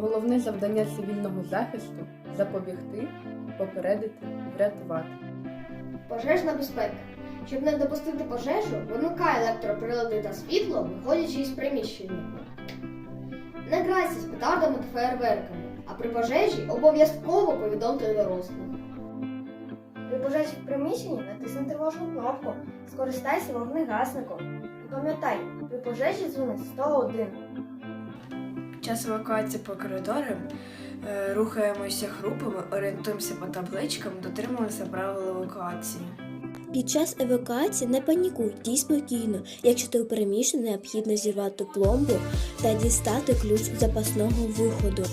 Головне завдання цивільного захисту запобігти, попередити, врятувати. Пожежна безпека. Щоб не допустити пожежу, вимикай електроприлади та світло, виходячи із приміщення. Не грайся з петардами та фейерверками, а при пожежі обов'язково повідомте дорослих. При пожежі в приміщенні натисни тривожну кнопку, скористайся вогнегасником. І пам'ятай, при пожежі дзвони 101. Час евакуації по коридорам е, рухаємося групами, орієнтуємося по табличкам, дотримуємося правил евакуації. Під час евакуації не панікуй, дій спокійно. Якщо ти у переміщенні, необхідно зірвати пломбу та дістати ключ запасного виходу.